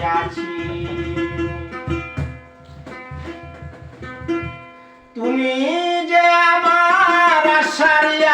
আসিয়াছি তুমি যে আমার আশারি